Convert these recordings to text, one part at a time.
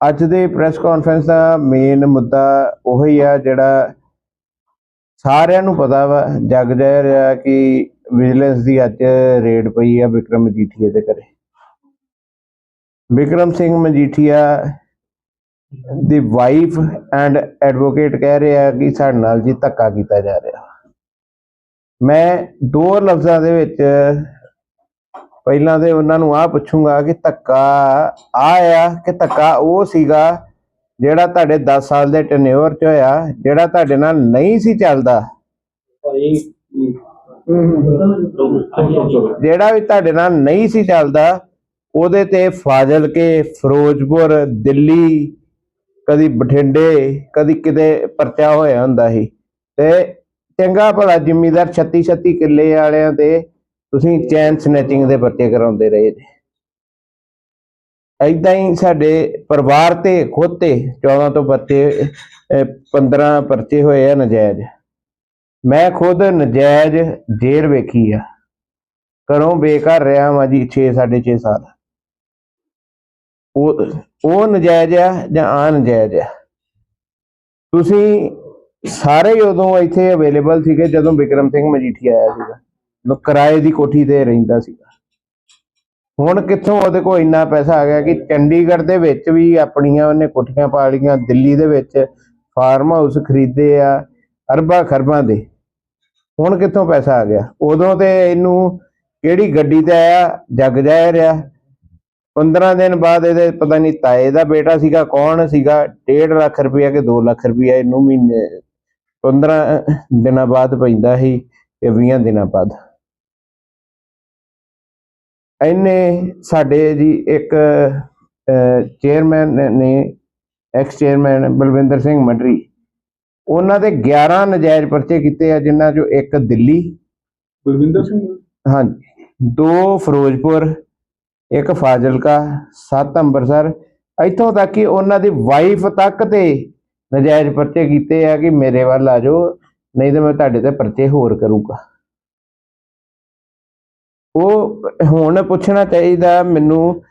ਅੱਜ ਦੇ press conference ਦਾ main ਮੁੱਦਾ ਉਹੀ ਆ ਜਿਹੜਾ ਸਾਰਿਆਂ ਨੂੰ ਪਤਾ ਵਾ, ਜਗ ਜਾਹਿਰ ਰਿਹਾ ਕਿ ਵਿਜੀਲੈਂਸ ਦੀ ਅੱਜ ਰੇਡ ਪਈ ਆ ਵਿਕਰਮ ਮਜੀਠੀਆ ਦੇ ਘਰੇ। ਵਿਕਰਮ ਸਿੰਘ ਮਜੀਠੀਆ ਦੀ ਵਾਈਫ ਐਂਡ ਐਡਵੋਕੇਟ ਕਹਿ ਰਿਹਾ ਕਿ ਸਾਡੇ ਨਾਲ ਜੀ ਧੱਕਾ ਕੀਤਾ ਜਾ ਰਿਹਾ। ਮੈਂ ਦੋ ਲਫ਼ਜ਼ਾਂ ਦੇ ਵਿੱਚ ਪਹਿਲਾਂ ਤੇ ਉਹਨਾਂ ਨੂੰ ਆ ਪੁੱਛੂੰਗਾ ਕਿ ਧੱਕਾ ਆ ਆ ਕਿ ਧੱਕਾ ਉਹ ਸੀਗਾ ਜਿਹੜਾ ਤੁਹਾਡੇ 10 ਸਾਲ ਦੇ ਟੈਨਿਓਰ ਚ ਹੋਇਆ ਜਿਹੜਾ ਤੁਹਾਡੇ ਨਾਲ ਨਹੀਂ ਸੀ ਚੱਲਦਾ? ਜਿਹੜਾ ਵੀ ਤੁਹਾਡੇ ਨਾਲ ਨਹੀਂ ਸੀ ਚੱਲਦਾ ਉਹਦੇ ਤੇ ਫਾਜ਼ਲ ਕੇ ਫਿਰੋਜ਼ਪੁਰ ਦਿੱਲੀ ਕਦੀ ਬਠਿੰਡੇ ਕਦੀ ਕਿਤੇ ਪਰਚਾ ਹੋਇਆ ਹੁੰਦਾ ਸੀ। ਤੇ ਚੰਗਾ ਭਲਾ ਜ਼ਿਮੀਦਾਰ 36 36 ਕਿੱਲੇ ਵਾਲਿਆਂ ਤੇ ਤੁਸੀਂ ਚੈਨ ਸਨੈਚਿੰਗ ਦੇ ਪਰਚੇ ਕਰਾਉਂਦੇ ਰਹੇ ਜੀ। ਐਦਾਂ ਹੀ ਸਾਡੇ ਪਰਿਵਾਰ ਤੇ, ਖੁਦ ਤੇ 14 ਤੋਂ ਪਰਚੇ 15 ਪਰਚੇ ਹੋਏ ਆ ਨਜਾਇਜ਼। ਮੈਂ ਖੁਦ ਨਜਾਇਜ਼ ਜੇਲ੍ਹ ਵੇਖੀ ਆ। ਘਰੋਂ ਬੇਘਰ ਰਿਹਾ ਵਾਂ ਜੀ 6 6.5 ਸਾਲ। ਉਹ ਉਹ ਨਜਾਇਜ਼ ਆ ਜਾਂ ਆ ਨਜਾਇਜ਼ ਆ? ਤੁਸੀਂ ਸਾਰੇ ਉਦੋਂ ਇੱਥੇ ਅਵੇਲੇਬਲ ਸੀਗੇ ਜਦੋਂ ਵਿਕਰਮ ਸਿੰਘ ਮਜੀਠੀ ਆਇਆ ਸੀਗਾ। ਉਹ ਕਿਰਾਏ ਦੀ ਕੋਠੀ ਤੇ ਰਹਿੰਦਾ ਸੀਗਾ। ਹੁਣ ਕਿੱਥੋਂ ਉਹਦੇ ਕੋਲ ਇੰਨਾ ਪੈਸਾ ਆ ਗਿਆ ਕਿ ਚੰਡੀਗੜ੍ਹ ਦੇ ਵਿੱਚ ਵੀ ਆਪਣੀਆਂ ਉਹਨੇ ਕੋਠੀਆਂ ਪਾ ਲਈਆਂ, ਦਿੱਲੀ ਦੇ ਵਿੱਚ ਫਾਰਮ ਹਾਊਸ ਖਰੀਦੇ ਆ, ਅਰਬਾਂ ਖਰਬਾਂ ਦੇ। ਹੁਣ ਕਿੱਥੋਂ ਪੈਸਾ ਆ ਗਿਆ? ਉਦੋਂ ਤੇ ਇਹਨੂੰ ਕਿਹੜੀ ਗੱਡੀ ਤੇ ਆਇਆ? ਜਗ ਜਾਇ ਰਿਹਾ 15 ਦਿਨ ਬਾਅਦ ਇਹਦੇ ਪਤਾ ਨਹੀਂ ਤਾਏ ਦਾ ਬੇਟਾ ਸੀਗਾ, ਕੌਣ ਸੀਗਾ? 1.5 ਲੱਖ ਰੁਪਇਆ ਕਿ 2 ਲੱਖ ਰੁਪਇਆ ਇਹਨੂੰ ਮਹੀਨੇ 15 ਦਿਨਾਂ ਬਾਅਦ ਪੈਂਦਾ ਸੀ ਤੇ 20 ਦਿਨਾਂ ਬਾਅਦ। ਇਹਨੇ ਸਾਡੇ ਜੀ ਇੱਕ ਚੇਅਰਮੈਨ ਨੇ ਐਕਸ ਚੇਅਰਮੈਨ ਬਲਵਿੰਦਰ ਸਿੰਘ ਮਡਰੀ ਉਹਨਾਂ ਦੇ 11 ਨਜਾਇਜ਼ ਪਰਚੇ ਕੀਤੇ ਆ ਜਿਨ੍ਹਾਂ ਚੋਂ ਇੱਕ ਦਿੱਲੀ। ਬਲਵਿੰਦਰ ਸਿੰਘ ਹਾਂਜੀ। ਦੋ ਫਿਰੋਜ਼ਪੁਰ ਇੱਕ ਫਾਜ਼ਿਲਕਾ ਸੱਤ ਅੰਮ੍ਰਿਤਸਰ। ਇੱਥੋਂ ਤੱਕ ਕਿ ਉਹਨਾਂ ਦੀ ਵਾਈਫ ਤੱਕ ਤੇ ਨਜਾਇਜ਼ ਪਰਚੇ ਕੀਤੇ ਆ ਕਿ ਮੇਰੇ ਵੱਲ ਆ ਜਾਓ ਨਹੀਂ ਤੇ ਮੈਂ ਤੁਹਾਡੇ ਤੇ ਪਰਚੇ ਹੋਰ ਕਰੂੰਗਾ। ਉਹ ਹੁਣ ਪੁੱਛਣਾ ਚਾਹੀਦਾ ਮੈਨੂੰ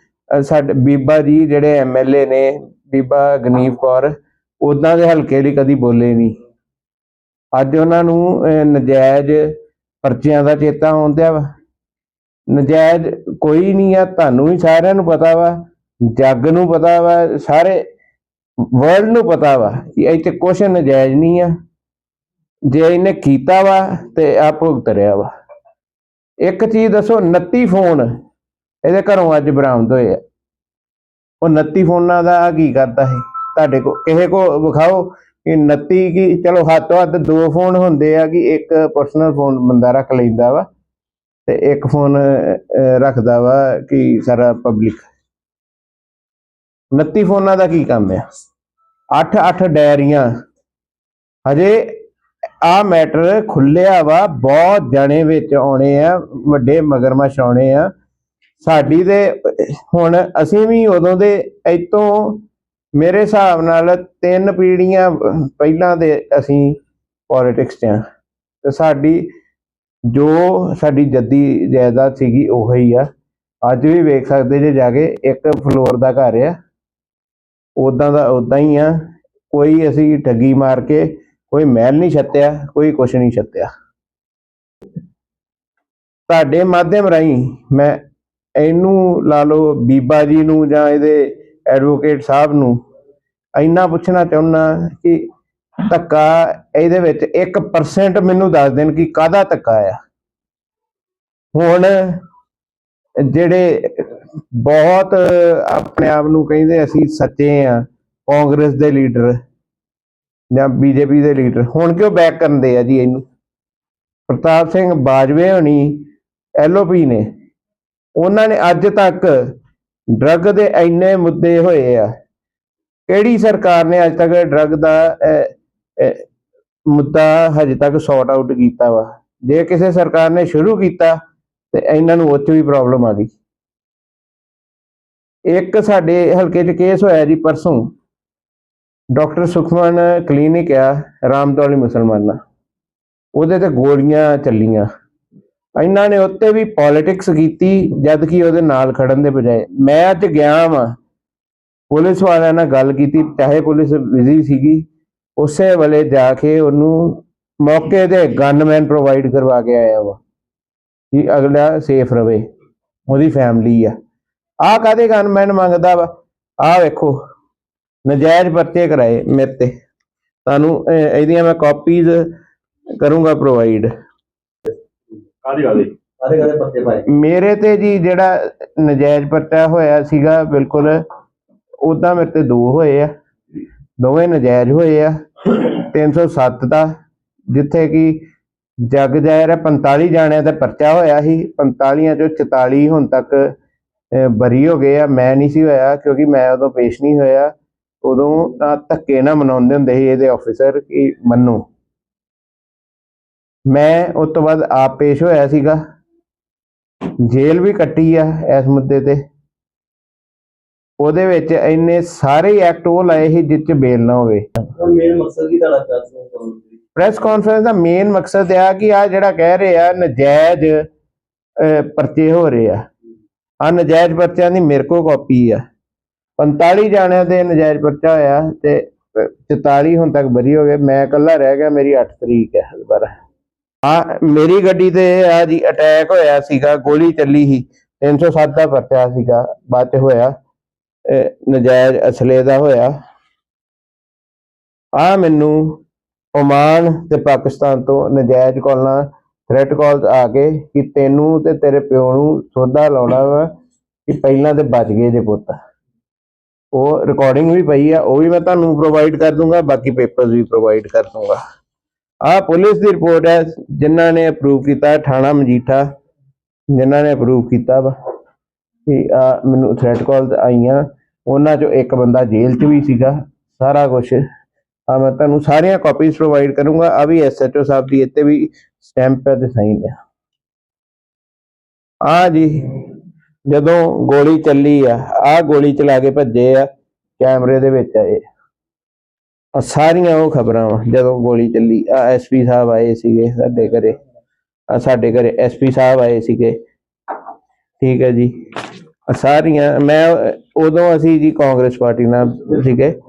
ਸਾਡੇ ਬੀਬਾ ਜੀ ਜਿਹੜੇ ਐਮਐਲਏ ਨੇ, ਬੀਬਾ ਗਨੀਵ ਕੌਰ ਉਦਾਂ ਦੇ ਹਲਕੇ ਲਈ ਕਦੀ ਬੋਲੇ ਨਹੀਂ ਅੱਜ ਉਹਨਾਂ ਨੂੰ ਨਜਾਇਜ਼ ਪਰਚਿਆਂ ਦਾ ਚੇਤਾ ਆਉਂਦਿਆ ਵਾ। ਨਜਾਇਜ਼ ਕੋਈ ਨਹੀਂ ਆ, ਤੁਹਾਨੂੰ ਵੀ ਸਾਰਿਆਂ ਨੂੰ ਪਤਾ ਵਾ, ਜੱਗ ਨੂੰ ਪਤਾ ਵਾ, ਸਾਰੇ ਵਰਲਡ ਨੂੰ ਪਤਾ ਵਾ ਕਿ ਇੱਥੇ ਕੁਛ ਨਜਾਇਜ਼ ਨਹੀਂ ਆ। ਜੇ ਇਹਨੇ ਕੀਤਾ ਵਾ ਤੇ ਆ ਭੁਗਤ ਰਿਹਾ ਵਾ। ਇੱਕ ਚੀਜ਼ ਦੱਸੋ 29 ਫੋਨ ਇਹਦੇ ਘਰੋਂ ਅੱਜ ਬਰਾਮਦ ਹੋਏ ਆ। ਉਹ 29 ਫੋਨਾਂ ਦਾ ਕੀ ਕਰਦਾ ਹੈ ਤੁਹਾਡੇ ਕੋ, ਕਿਸੇ ਕੋ ਵਿਖਾਓ ਕਿ 29 ਕੀ, ਚਲੋ ਹੱਦ ਤੋਂ ਹੱਦ ਦੋ ਫੋਨ ਹੁੰਦੇ ਆ ਕਿ ਇੱਕ ਪਰਸਨਲ ਫੋਨ ਬੰਦਾ ਰੱਖ ਲੈਂਦਾ ਵਾ ਤੇ ਇੱਕ ਫੋਨ ਰੱਖਦਾ ਵਾ ਕਿ ਸਾਰਾ ਪਬਲਿਕ 29 ਫੋਨਾਂ ਦਾ ਕੀ ਕੰਮ ਆ? 8-8 ਡਾਇਰੀਆਂ। ਹਜੇ ਆ ਮੈਟਰ ਖੁੱਲਿਆ ਵਾ, ਬਹੁਤ ਜਣੇ ਵਿੱਚ ਆਉਣੇ ਆ, ਵੱਡੇ ਮਗਰਮੱਛ ਆਉਣੇ ਆ। ਸਾਡੀ ਤੇ, ਹੁਣ ਅਸੀਂ ਵੀ ਉਦੋਂ ਦੇ ਇਤੋਂ ਮੇਰੇ ਹਿਸਾਬ ਨਾਲ ਤਿੰਨ ਪੀੜ੍ਹੀਆਂ ਪਹਿਲਾਂ ਦੇ ਅਸੀਂ ਪੋਲਿਟਿਕਸ 'ਚ ਆ। ਤੇ ਸਾਡੀ ਜੋ ਸਾਡੀ ਜੱਦੀ ਜਾਇਦਾਦ ਸੀਗੀ ਉਹੀ ਆ। ਅੱਜ ਵੀ ਵੇਖ ਸਕਦੇ ਜੇ ਜਾ ਕੇ ਇੱਕ ਫਲੋਰ ਦਾ ਘਰ ਆ ਉਦਾਂ ਦਾ ਉਦਾਂ ਹੀ ਆ। ਕੋਈ ਅਸੀਂ ਠੱਗੀ ਮਾਰ ਕੇ ਕੋਈ ਮਹਿਲ ਨਹੀਂ ਛੱਤਿਆ, ਕੋਈ ਕੁਛ ਨਹੀਂ ਛੱਤਿਆ। ਤੁਹਾਡੇ ਮਾਧਿਅਮ ਰਾਹੀਂ ਮੈਂ ਇਹਨੂੰ ਲਾ ਲਓ ਬੀਬਾ ਜੀ ਨੂੰ ਜਾਂ ਇਹਦੇ ਐਡਵੋਕੇਟ ਸਾਹਿਬ ਨੂੰ ਇੰਨਾ ਪੁੱਛਣਾ ਚਾਹੁੰਦਾ ਕਿ ਧੱਕਾ ਇਹਦੇ ਵਿੱਚ 1% ਮੈਨੂੰ ਦੱਸ ਦੇਣ ਕਿ ਕਾਹਦਾ ਧੱਕਾ ਆ। ਹੁਣ ਜਿਹੜੇ ਬਹੁਤ ਆਪਣੇ ਆਪ ਨੂੰ ਕਹਿੰਦੇ ਅਸੀਂ ਸੱਚੇ ਆ, ਕਾਂਗਰਸ ਦੇ ਲੀਡਰ ਜਾਂ ਬੀਜੇਪੀ ਦੇ ਲੀਡਰ ਹੁਣ ਕਿਉਂ ਬੈਕ ਕਰਦੇ ਆ ਜੀ ਇਹਨੂੰ? ਪ੍ਰਤਾਪ ਸਿੰਘ ਬਾਜਵੇ ਹੋਣੀ ਐਲਓਪੀ ਨੇ, ਉਹਨਾਂ ਨੇ ਅੱਜ ਤੱਕ ਡਰੱਗ ਦੇ ਇੰਨੇ ਮੁੱਦੇ ਹੋਏ ਆ। ਕਿਹੜੀ ਸਰਕਾਰ ਨੇ ਅੱਜ ਤੱਕ ਡਰੱਗ ਦਾ ਮੁੱਦਾ ਹਜੇ ਤੱਕ ਸੌਰਟ ਆਊਟ ਕੀਤਾ ਵਾ? ਜੇ ਕਿਸੇ ਸਰਕਾਰ ਨੇ ਸ਼ੁਰੂ ਕੀਤਾ, ਤੇ ਇਹਨਾਂ ਨੂੰ ਉੱਥੇ ਵੀ ਪ੍ਰੋਬਲਮ ਆ ਗਈ। ਇੱਕ ਸਾਡੇ ਹਲਕੇ 'ਚ ਕੇਸ ਹੋਇਆ ਜੀ ਪਰਸੋਂ। ਡਾਕਟਰ ਸੁਖਮਨ ਕਲੀਨਿਕ ਆ ਰਾਮਦੌਲੀ ਮੁਸਲਮਾਨਾਂ। ਉਹਦੇ ਤੇ ਗੋਲੀਆਂ ਚੱਲੀਆਂ। ਇਹਨਾਂ ਨੇ ਉੱਤੇ ਵੀ ਪੋਲਿਟਿਕਸ ਕੀਤੀ ਜਦ ਕਿ ਉਹਦੇ ਨਾਲ ਖੜਨ ਦੇ ਬਜਾਏ। ਮੈਂ ਅੱਜ ਗਿਆ ਵਾਂ, ਪੁਲਿਸ ਵਾਲਿਆਂ ਨਾਲ ਗੱਲ ਕੀਤੀ, ਚਾਹੇ ਪੁਲਿਸ ਬਿਜ਼ੀ ਸੀਗੀ, ਉਸੇ ਵੇਲੇ ਜਾ ਕੇ ਉਹਨੂੰ ਮੌਕੇ ਤੇ ਗਨਮੈਨ ਪ੍ਰੋਵਾਈਡ ਕਰਵਾ ਕੇ ਆਇਆ ਵਾ, ਕਿ ਅਗਲਾ ਸੇਫ ਰਵੇ, ਉਹਦੀ ਫੈਮਿਲੀ ਆ। ਆਹ ਕਾਦੇ ਗਨਮੈਨ ਮੰਗਦਾ ਵਾ? ਆਹ ਵੇਖੋ। ਨਜਾਇਜ਼ ਪਰਚੇ ਕਰਾਏ ਮੇਰੇ ਤੇ। ਤੁਹਾਨੂੰ ਇਹ- ਇਹਦੀਆਂ ਮੈਂ ਕਾਪੀਜ਼ ਕਰੂੰਗਾ ਪ੍ਰੋਵਾਈਡ ਕਾਦੀ ਕਾਦੀ ਸਾਰੇ ਕਦੇ ਪੱਤੇ ਪਾਏ? ਮੇਰੇ ਤੇ ਜੀ ਜਿਹੜਾ ਨਜਾਇਜ਼ ਪਰਚਾ ਹੋਇਆ ਸੀਗਾ ਬਿਲਕੁਲ ਉਦਾਂ ਮੇਰੇ ਤੇ ਦੋ ਹੋਏ ਆ। ਦੋਵੇਂ ਨਜਾਇਜ਼ ਹੋਏ ਆ। 307 ਦਾ ਜਿੱਥੇ ਕਿ ਜੱਗ ਜ਼ਾਹਿਰ ਹੈ 45 ਜਾਣਿਆਂ ਦਾ ਪਰਚਾ ਹੋਇਆ ਸੀ। 45 ਚੋਂ 44 ਹੁਣ ਤੱਕ ਬਰੀ ਹੋ ਗਏ ਆ। ਮੈਂ ਨਹੀਂ ਸੀ ਹੋਇਆ ਕਿਉਂਕਿ ਮੈਂ ਉਦੋਂ ਪੇਸ਼ ਨਹੀਂ ਹੋਇਆ। ਉਦੋਂ ਤਾਂ ਧੱਕੇ ਨਾ ਮਨਾਉਂਦੇ ਹੁੰਦੇ ਸੀ ਇਹਦੇ ਆਫੀਸਰ ਕਿ ਮੰਨੋ। ਮੈਂ ਉਸ ਤੋਂ ਬਾਅਦ ਆਪ ਪੇਸ਼ ਹੋਇਆ ਸੀਗਾ। ਜੇਲ੍ਹ ਵੀ ਕੱਟੀ ਆ ਇਸ ਮੁੱਦੇ ਤੇ। ਉਹਦੇ ਵਿੱਚ ਇੰਨੇ ਸਾਰੇ ਐਕਟ ਉਹ ਲਾਏ ਸੀ ਜਿਸ ਚ ਬੇਲ ਨਾ ਹੋਵੇ। ਹੁਣ ਮੇਨ ਮਕਸਦ ਕੀ ਤੁਹਾਡਾ ਪ੍ਰੈਸ ਕਾਨਫਰੰਸ ਦਾ ਮੇਨ ਮਕਸਦ ਇਹ ਆ ਕਿ ਆ ਜਿਹੜਾ ਕਹਿ ਰਹੇ ਆ ਨਜਾਇਜ਼ ਪਰਚੇ ਹੋ ਰਹੇ ਆ। ਆ ਨਜਾਇਜ਼ ਪਰਚਿਆਂ ਦੀ ਮੇਰੇ ਕੋਲ ਕਾਪੀ ਆ। 45 ਜਾਣਿਆਂ ਦੇ ਨਜਾਇਜ਼ ਪਰਚਾ ਹੋਇਆ ਤੇ ਅਹ, 44 ਹੁਣ ਤੱਕ ਬਰੀ ਹੋ ਗਏ। ਮੈਂ ਇਕੱਲਾ ਰਹਿ ਗਿਆ ਮੇਰੀ 8 ਤਰੀਕ ਹੈ ਦੁਬਾਰਾ ਆ ਮੇਰੀ ਗੱਡੀ ਤੇ ਆ ਜੀ ਅਟੈਕ ਹੋਇਆ ਸੀਗਾ ਗੋਲੀ ਚੱਲੀ ਸੀ 307 ਦਾ ਪਰਚਾ ਸੀਗਾ ਬਾਅਦ ਚ ਹੋਇਆ ਅਹ, ਨਜਾਇਜ਼ ਅਸਲੇ ਦਾ ਹੋਇਆ। ਆ ਮੈਨੂੰ ਓਮਾਨ ਤੇ ਪਾਕਿਸਤਾਨ ਤੋਂ ਨਜਾਇਜ਼ ਕਾਲਾਂ ਥ੍ਰੈਟ ਕਾਲ ਆ ਕੇ ਕਿ ਤੈਨੂੰ ਤੇ ਤੇਰੇ ਪਿਓ ਨੂੰ ਸੋਧਾ ਲਾਉਣਾ ਵਾ ਕਿ ਪਹਿਲਾਂ ਤੇ ਬਚ ਗਏ ਜੇ ਪੁੱਤ। ਉਹ ਰਿਕਾਰਡਿੰਗ ਵੀ ਪਈ ਆ, ਉਹ ਵੀ ਮੈਂ ਤੁਹਾਨੂੰ ਪ੍ਰੋਵਾਈਡ ਕਰ ਦੂੰਗਾ, ਬਾਕੀ ਪੇਪਰਸ ਵੀ ਪ੍ਰੋਵਾਈਡ ਕਰ ਦੂੰਗਾ। ਆ ਪੁਲਿਸ ਦੀ ਰਿਪੋਰਟ ਹੈ, ਜਿਨ੍ਹਾਂ ਨੇ ਅਪਰੂਵ ਕੀਤਾ ਥਾਣਾ ਮਜੀਠਾ, ਜਿਨ੍ਹਾਂ ਨੇ ਅਪਰੂਵ ਕੀਤਾ ਵਾ। ਕਿ ਆ ਮੈਨੂੰ ਥ੍ਰੈਟ ਕਾਲਸ ਆਈਆਂ, ਉਹਨਾਂ ਚੋਂ ਇੱਕ ਬੰਦਾ ਜੇਲ੍ਹ 'ਚ ਵੀ ਸੀਗਾ, ਸਾਰਾ ਕੁਝ ਆ ਮੈਂ ਤੁਹਾਨੂੰ ਸਾਰੀਆਂ ਕਾਪੀਜ਼ ਪ੍ਰੋਵਾਈਡ ਕਰੂੰਗਾ, ਆ ਵੀ ਐਸਐਚਓ ਸਾਹਿਬ ਦੀ ਇੱਥੇ ਵੀ ਸਟੈਂਪ ਤੇ ਸਾਈਨ ਹੈ। ਆ ਜੀ ਜਦੋਂ ਗੋਲੀ ਚੱਲੀ ਆ ਆ ਗੋਲੀ ਚਲਾ ਕੇ ਭੱਜੇ ਆ, ਕੈਮਰੇ ਦੇ ਵਿੱਚ ਆਏ। ਆ ਸਾਰੀਆਂ ਉਹ ਖਬਰਾਂ ਵਾ, ਜਦੋਂ ਗੋਲੀ ਚੱਲੀ ਆ ਐਸਪੀ ਸਾਹਿਬ ਆਏ ਸੀਗੇ ਸਾਡੇ ਘਰੇ। ਆ ਸਾਡੇ ਘਰੇ ਐਸਪੀ ਸਾਹਿਬ ਆਏ ਸੀਗੇ। ਠੀਕ ਹੈ ਜੀ। ਸਾਰੀਆਂ, ਮੈਂ ਉਦੋਂ ਅਸੀਂ ਜੀ ਕਾਂਗਰਸ ਪਾਰਟੀ ਨਾਲ ਸੀਗੇ।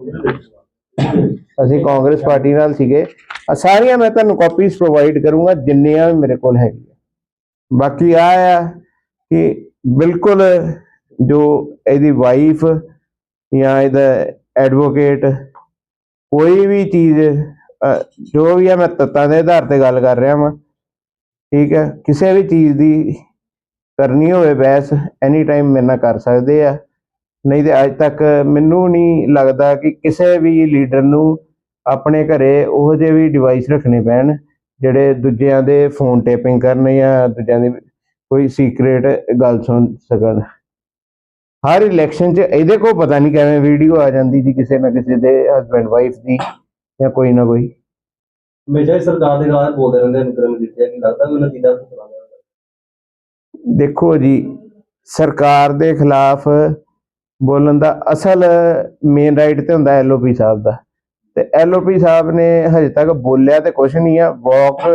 ਅਸੀਂ ਕਾਂਗਰਸ ਪਾਰਟੀ ਨਾਲ ਸੀਗੇ। ਆਹ ਸਾਰੀਆਂ ਮੈਂ ਤੁਹਾਨੂੰ ਕਾਪੀਜ਼ ਪ੍ਰੋਵਾਈਡ ਕਰੂੰਗਾ, ਜਿੰਨੀਆਂ ਵੀ ਮੇਰੇ ਕੋਲ ਹੈਗੀਆਂ। ਬਾਕੀ ਆ ਆ ਕਿ ਬਿਲਕੁਲ ਜੋ ਇਹਦੀ ਵਾਈਫ ਜਾਂ ਇਹਦਾ ਐਡਵੋਕੇਟ ਕੋਈ ਵੀ ਚੀਜ਼ ਜੋ ਵੀ ਹੈ ਮੈਂ ਤੱਤਾਂ ਦੇ ਆਧਾਰ ਤੇ ਗੱਲ ਕਰ ਰਿਹਾ ਵਾਂ, ਠੀਕ ਹੈ, ਕਿਸੇ ਵੀ ਚੀਜ਼ ਦੀ ਕਰਨੀ ਹੋਵੇ ਬਹਿਸ ਐਨੀ ਟਾਈਮ ਮੇਰੇ ਨਾਲ ਕਰ ਸਕਦੇ ਆ। ਨਹੀਂ ਤੇ ਅੱਜ ਤੱਕ ਮੈਨੂੰ ਨਹੀਂ ਲੱਗਦਾ ਕਿ ਕਿਸੇ ਵੀ ਲੀਡਰ ਨੂੰ ਆਪਣੇ ਘਰੇ ਉਹੋ ਜਿਹੇ ਵੀ ਡਿਵਾਈਸ ਰੱਖਣੇ ਪੈਣ, ਜਿਹੜੇ ਦੂਜਿਆਂ ਦੇ ਫੋਨ ਟੇਪਿੰਗ ਕਰਨ ਜਾਂ ਦੂਜਿਆਂ ਦੀ ਕੋਈ ਸੀਕ੍ਰੇਟ ਗੱਲ ਸੁਣ ਸਕਣ। ਹਰ ਇਲੈਕਸ਼ਨ 'ਚ ਇਹਦੇ ਕੋ ਪਤਾ ਨਹੀਂ ਕਿਵੇਂ ਵੀਡੀਓ ਆ ਜਾਂਦੀ ਜੀ ਕਿਸੇ ਨਾ ਕਿਸੇ ਦੇ ਹਸਬੈਂਡ ਵਾਈਫ ਦੀ ਜਾਂ ਕੋਈ ਨਾ ਕੋਈ। ਹੀ ਸਰਕਾਰ ਦੇ ਨਾਲ ਬੋਲਦੇ ਰਹਿੰਦੇ ਮਿੱਤਰ ਮਜੀਠੀਆ ਕਿ ਲੱਗਦਾ ਵੀ ਉਹਨਾਂ ਚੀਜ਼ਾਂ ਨੂੰ ਚਲਾਉਂਦੇ ਦੇਖੋ ਜੀ ਸਰਕਾਰ ਦੇ ਖਿਲਾਫ ਬੋਲਣ ਦਾ ਅਸਲ ਮੇਨ ਰਾਈਟ ਤੇ ਹੁੰਦਾ ਐਲਓਪੀ ਸਾਹਿਬ ਦਾ। ਤੇ ਐਲਓਪੀ ਸਾਹਿਬ ਨੇ ਹਜੇ ਤੱਕ ਬੋਲਿਆ ਤੇ ਕੁਝ ਨਹੀਂ ਆ। ਵਾਕ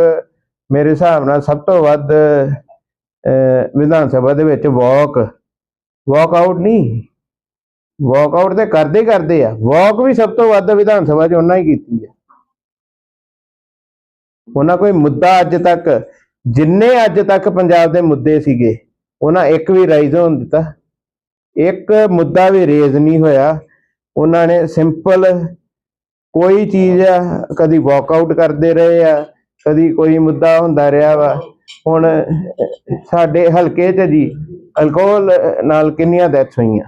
ਮੇਰੇ ਹਿਸਾਬ ਨਾਲ ਸਭ ਤੋਂ ਵੱਧ ਵਿਧਾਨ ਸਭਾ ਦੇ ਵਿੱਚ ਵਾਕ ਵਾਕ ਆਊਟ ਨਹੀਂ। ਵਾਕ ਆਊਟ ਤੇ ਕਰਦੇ ਕਰਦੇ ਆ। ਵਾਕ ਵੀ ਸਭ ਤੋਂ ਵੱਧ ਵਿਧਾਨ ਸਭਾ 'ਚ ਉਹਨਾਂ ਹੀ ਕੀਤੀ ਹੈ ਉਹਨਾਂ ਕੋਈ ਮੁੱਦਾ ਅੱਜ ਤੱਕ, ਜਿੰਨੇ ਅੱਜ ਤੱਕ ਪੰਜਾਬ ਦੇ ਮੁੱਦੇ ਸੀਗੇ, ਉਹਨਾਂ ਇੱਕ ਵੀ ਰਾਈਜ਼ ਹੋਣ ਦਿੱਤਾ। ਇੱਕ ਮੁੱਦਾ ਵੀ ਰੇਜ਼ ਨਹੀਂ ਹੋਇਆ। ਉਹਨਾਂ ਨੇ ਸਿੰਪਲ ਕੋਈ ਚੀਜ਼ ਆ, ਕਦੀ ਵਾਕਆਊਟ ਕਰਦੇ ਰਹੇ ਆ, ਕਦੀ ਕੋਈ ਮੁੱਦਾ ਹੁੰਦਾ ਰਿਹਾ ਵਾ। ਹੁਣ ਸਾਡੇ ਹਲਕੇ 'ਚ ਜੀ ਅਲਕੋਹਲ ਨਾਲ ਕਿੰਨੀਆਂ ਡੈਥਸ ਹੋਈਆਂ?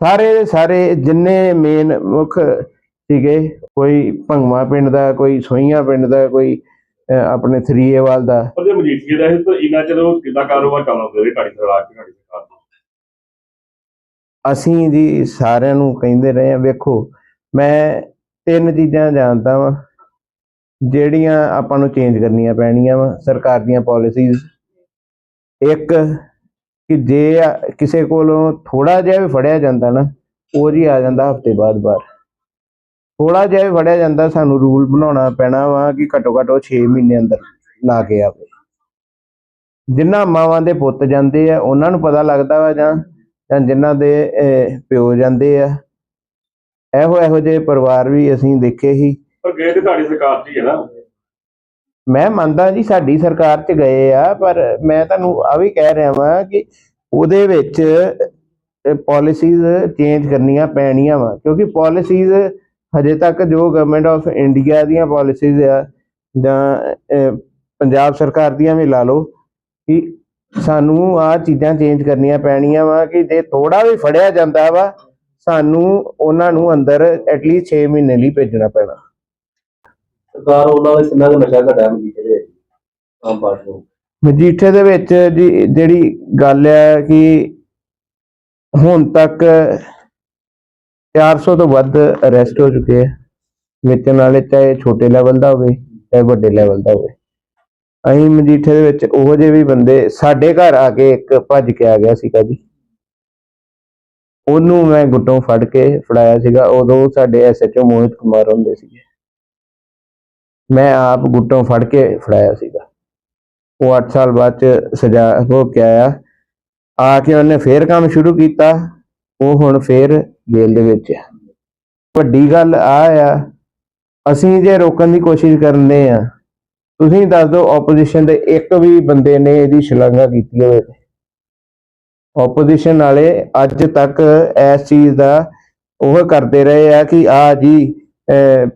ਸਾਰੇ ਸਾਰੇ ਜਿੰਨੇ ਮੇਨ ਮੁੱਖ ਸੀਗੇ ਕੋਈ ਭੰਗਵਾ ਪਿੰਡ ਦਾ ਕੋਈ ਸੋਈਆਂ ਪਿੰਡ ਦਾ ਕੋਈ ਆਪਣੇ ਥਰੀਏਵਾਲ ਦਾ। ਪਰ ਜੇ ਮਜੀਠੀਏ ਦਾ ਤਾਂ ਇੰਨਾ ਕਿੱਦਾਂ ਕਾਰੋਬਾਰ ਸਰਕਾਰ ਸਰਕਾਰ। ਅਸੀਂ ਜੀ ਸਾਰਿਆਂ ਨੂੰ ਕਹਿੰਦੇ ਰਹੇ ਆ ਵੇਖੋ ਮੈਂ ਤਿੰਨ ਚੀਜ਼ਾਂ ਜਾਣਦਾ ਵਾਂ। ਜਿਹੜੀਆਂ ਆਪਾਂ ਨੂੰ ਚੇਂਜ ਕਰਨੀਆਂ ਪੈਣੀਆਂ ਵਾ, ਸਰਕਾਰ ਦੀਆਂ ਪਾਲਿਸੀਜ਼ ਇੱਕ, ਕਿ ਜੇ ਕਿਸੇ ਕੋਲੋਂ ਥੋੜਾ ਜਿਹਾ ਵੀ ਫੜਿਆ ਜਾਂਦਾ ਨਾ, ਉਹ ਜੀ ਆ ਜਾਂਦਾ ਹਫ਼ਤੇ ਬਾਅਦ ਬਾਹਰ। ਥੋੜਾ ਜਿਹਾ ਵੀ ਫੜਿਆ ਜਾਂਦਾ, ਸਾਨੂੰ ਰੂਲ ਬਣਾਉਣਾ ਪੈਣਾ ਵਾ ਕਿ ਘੱਟੋ ਘੱਟ ਉਹ 6 ਮਹੀਨੇ ਅੰਦਰ ਲਾ ਕੇ ਆਵੇ। ਜਿਨ੍ਹਾਂ ਮਾਵਾਂ ਦੇ ਪੁੱਤ ਜਾਂਦੇ ਆ, ਉਹਨਾਂ ਨੂੰ ਪਤਾ ਲੱਗਦਾ ਵਾ ਜਾਂ ਜਾਂ ਜਿਨ੍ਹਾਂ ਦੇ ਪਿਓ ਜਾਂਦੇ ਆ। ਇਹੋ ਇਹੋ ਜਿਹੇ ਪਰਿਵਾਰ ਵੀ ਅਸੀਂ ਦੇਖੇ ਹੀ ਪਰ ਗਏ ਤੇ ਤੁਹਾਡੀ ਸਰਕਾਰ 'ਚ ਹੀ ਹੈ ਨਾ। ਮੈਂ ਮੰਨਦਾ ਜੀ, ਸਾਡੀ ਸਰਕਾਰ 'ਚ ਗਏ ਆ, ਪਰ ਮੈਂ ਤੁਹਾਨੂੰ ਆ ਵੀ ਕਹਿ ਰਿਹਾ ਵਾਂ ਕਿ ਉਹਦੇ ਵਿੱਚ ਪਾਲਿਸੀਜ਼ ਚੇਂਜ ਕਰਨੀਆਂ ਪੈਣੀਆਂ ਵਾ, ਕਿਉਂਕਿ ਪਾਲਿਸੀਜ਼ ਹਜੇ ਤੱਕ ਜੋ ਗਵਰਨਮੈਂਟ ਆਫ ਇੰਡੀਆ ਦੀਆਂ ਪਾਲਿਸੀਜ਼ ਆ, ਜਾਂ ਪੰਜਾਬ ਸਰਕਾਰ ਦੀਆਂ ਵੀ ਲਾ ਲਓ, ਕਿ ਸਾਨੂੰ ਆ ਚੀਜ਼ਾਂ ਚੇਂਜ ਕਰਨੀਆਂ ਪੈਣੀਆਂ ਵਾ, ਕਿ ਜੇ ਥੋੜਾ ਵੀ ਫੜਿਆ ਜਾਂਦਾ ਵਾ, ਸਾਨੂੰ ਉਹਨਾਂ ਨੂੰ ਅੰਦਰ ਐਟਲੀਸਟ 6 ਮਹੀਨੇ ਲਈ ਭੇਜਣਾ ਪੈਣਾ। ਸਰਕਾਰ ਉਹਨਾਂ ਵਿੱਚ ਕਿੰਨਾ ਕੁ ਨਸ਼ਾ ਘਟਿਆ ਮਜੀਠੇ ਦੇ ਵਿੱਚ? ਆਮ ਪਾਰਟੀ ਨੂੰ? ਮਜੀਠੇ ਦੇ ਵਿੱਚ ਜੀ, ਜਿਹੜੀ ਗੱਲ ਹੈ ਕਿ ਹੁਣ ਤੱਕ 400 ਤੋਂ ਵੱਧ ਅਰੈਸਟ ਹੋ ਚੁੱਕੇ ਆ। ਵੇਚਣ ਵਾਲੇ ਚਾਹੇ ਛੋਟੇ ਲੈਵਲ ਦਾ ਹੋਵੇ, ਚਾਹੇ ਵੱਡੇ ਲੈਵਲ ਦਾ ਹੋਵੇ। ਅਸੀਂ ਮਜੀਠੇ ਦੇ ਵਿੱਚ ਉਹੋ ਜਿਹੇ ਵੀ ਬੰਦੇ, ਸਾਡੇ ਘਰ ਆ ਕੇ ਇੱਕ ਭੱਜ ਕੇ ਆ ਗਿਆ ਸੀਗਾ ਜੀ। ਉਹਨੂੰ ਮੈਂ ਗੁੱਟੋਂ ਫੜ ਕੇ ਫੜਾਇਆ ਸੀਗਾ। ਉਦੋਂ ਸਾਡੇ ਐਸਐਚਓ ਮੋਹਿਤ ਕੁਮਾਰ ਹੁੰਦੇ ਸੀਗੇ। ਮੈਂ ਆਪ ਗੁੱਟੋਂ ਫੜ ਕੇ ਫੜਾਇਆ ਸੀਗਾ। ਉਹ 8 ਸਾਲ ਬਾਅਦ ਚ ਸਜ਼ਾ ਭੋਗ ਕੇ ਆਇਆ। ਆ ਕੇ ਉਹਨੇ ਫੇਰ ਕੰਮ ਸ਼ੁਰੂ ਕੀਤਾ। ਉਹ ਹੁਣ ਫੇਰ ਜੇਲ੍ਹ ਦੇ ਵਿੱਚ ਹੈ ਵੱਡੀ ਗੱਲ ਆ ਆ, ਅਸੀਂ ਜੇ ਰੋਕਣ ਦੀ ਕੋਸ਼ਿਸ਼ ਕਰਨੇ ਆ, ਤੁਸੀਂ ਦੱਸ ਦਿਓ ਆਪੋਜੀਸ਼ਨ ਦੇ ਇੱਕ ਵੀ ਬੰਦੇ ਨੇ ਇਹਦੀ ਸ਼ਲਾਘਾ ਕੀਤੀ ਹੋਵੇ ਆਪੋਜੀਸ਼ਨ ਵਾਲੇ ਅੱਜ ਤੱਕ ਇਸ ਚੀਜ਼ ਦਾ ਉਹ ਕਰਦੇ ਰਹੇ ਆ ਕਿ ਆ ਜੀ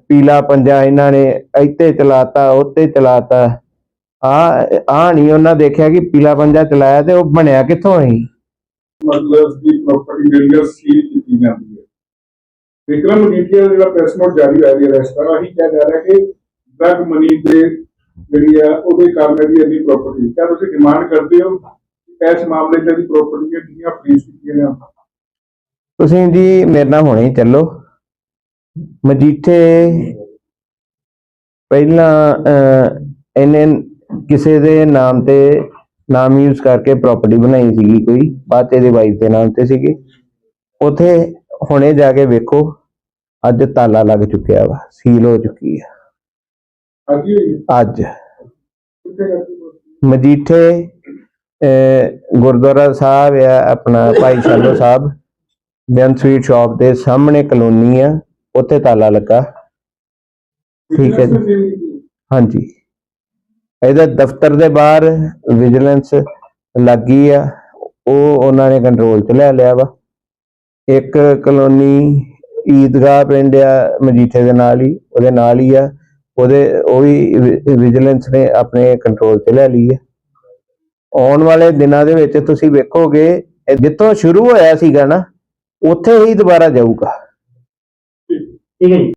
ਪੀਲਾ ਪੰਜਾ ਇਹਨਾਂ ਨੇ ਇੱਥੇ ਚਲਾਤਾ ਉੱਤੇ ਚਲਾਤਾ। ਆ ਆ ਨਹੀਂ ਉਹਨਾਂ ਦੇਖਿਆ ਕਿ ਪੀਲਾ ਪੰਜਾ ਚਲਾਇਆ ਤੇ ਉਹ ਬਣਿਆ ਕਿੱਥੋਂ ਸੀ? ਮਤਲਬ ਦੀ ਪ੍ਰਾਪਰਟੀ ਜਿਹੜੀ ਆ ਸੀਲ ਕੀਤੀ ਜਾਂਦੀ ਹੈ। ਵਿਕਰਮ ਮਜੀਠੀਆ ਦਾ ਜਿਹੜਾ ਪ੍ਰੈਸ ਨੋਟ ਜਾਰੀ ਹੋਇਆ ਹੈ ਇਸ ਤਰ੍ਹਾਂ ਹੀ ਕਿਹਾ ਜਾ ਰਿਹਾ ਕਿ ਡਰਗ ਮਨੀ ਦੇ ਜਿਹੜੀ ਆ ਉਹਦੇ ਕਾਰਨ ਦੀ ਇੰਨੀ ਪ੍ਰਾਪਰਟੀ ਕਿਆ ਤੁਸੀਂ ਡਿਮਾਂਡ ਕਰਦੇ ਹੋ ਕਿ ਇਸ ਮਾਮਲੇ 'ਚ ਜਿਹੜੀ ਪ੍ਰਾਪਰਟੀ ਜਿਹੜੀਆਂ ਫਰੀਜ਼ ਕੀਤੀਆਂ ਜਾਣ? ਤੁਸੀਂ ਜੀ ਮੇਰੇ ਨਾਲ ਹੁਣੇ ਚੱਲੋ। ਮਜੀਠੇ ਪਹਿਲਾਂ ਇਹਨੇ ਕਿਸੇ ਦੇ ਨਾਮ ਤੇ ਨਾਮ ਯੂਜ਼ ਕਰਕੇ ਪ੍ਰਾਪਰਟੀ ਬਣਾਈ ਸੀਗੀ ਕੋਈ ਬਾਅਦ 'ਚ ਇਹਦੇ ਵਾਈਫ ਦੇ ਨਾਮ ਤੇ ਸੀਗੀ। ਉਥੇ ਹੁਣੇ ਜਾ ਕੇ ਵੇਖੋ ਅੱਜ ਤਾਲਾ ਲੱਗ ਚੁੱਕਿਆ ਵਾ ਸੀਲ ਹੋ ਚੁੱਕੀ ਹੈ ਅੱਜ? ਮਜੀਠੇ ਗੁਰਦੁਆਰਾ ਸਾਹਿਬ ਆ ਆਪਣਾ ਭਾਈ ਸ਼ਾਲੋ ਸਾਹਿਬ ਬੈਨ ਸਵੀਟ ਸ਼ਾਪ ਦੇ ਸਾਹਮਣੇ ਕਲੋਨੀ ਆ। ਉੱਥੇ ਤਾਲਾ ਲੱਗਾ। ਠੀਕ ਹੈ ਜੀ। ਹਾਂਜੀ। ਇਹਦਾ ਦਫ਼ਤਰ ਦੇ ਬਾਹਰ ਵਿਜੀਲੈਂਸ ਲੱਗੀ ਆ। ਉਹ ਉਹਨਾਂ ਨੇ ਕੰਟਰੋਲ 'ਚ ਲੈ ਲਿਆ ਵਾ। ਇੱਕ ਕਲੋਨੀ ਈਦਗਾਹ ਪਿੰਡ ਆ ਮਜੀਠੇ ਦੇ ਨਾਲ ਹੀ ਉਹਦੇ ਨਾਲ ਹੀ ਆ। ਉਹਦੇ ਉਹ ਵੀ ਵਿਜੀਲੈਂਸ ਨੇ ਆਪਣੇ ਕੰਟਰੋਲ 'ਚ ਲੈ ਲਈ ਆ। ਆਉਣ ਵਾਲੇ ਦਿਨਾਂ ਦੇ ਵਿੱਚ ਤੁਸੀਂ ਵੇਖੋਗੇ ਜਿੱਥੋਂ ਸ਼ੁਰੂ ਹੋਇਆ ਸੀਗਾ ਨਾ ਉੱਥੇ ਹੀ ਦੁਬਾਰਾ ਜਾਊਗਾ। ਠੀਕ ਹੈ ਜੀ